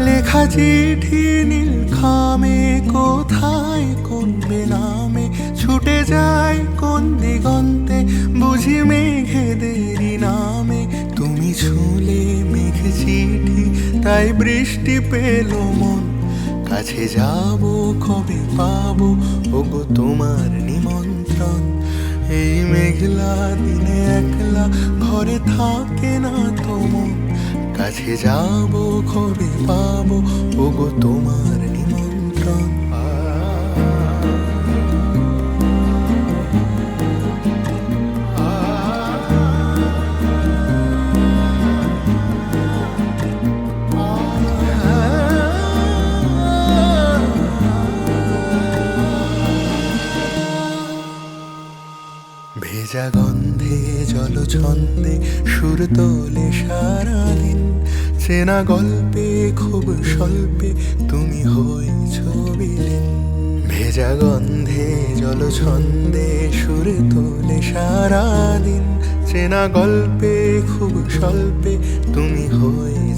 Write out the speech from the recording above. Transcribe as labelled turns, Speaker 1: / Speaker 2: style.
Speaker 1: লেখা চিঠি নীল খামে, কোথায় কোন বেনামে? ছুটে যায় কোন দিগন্তে, বুঝি মেঘেদেরই নামে। তুমি ছুলে মেঘ চিঠি, তাই বৃষ্টি পেল মন। কাছে যাব, কবে পাবো? ওগো তোমার নিমন্ত্রণ। এই মেঘলা দিনে একলা ঘরে থাকে না তো মন। কাছে যাব, কবে পাবো ওগো তোমার নিমন্ত্রণ। ভেজা গন্ধে জল ছন্দে সুর তোলে সারাদিন চেনা গল্পে, খুব স্বল্পে। তুমি হয়েছ বিলীন ভেজা গন্ধে জল ছন্দে সুর তোলে সারাদিন। চেনা গল্পে, খুব স্বল্পে। তুমি বিলীন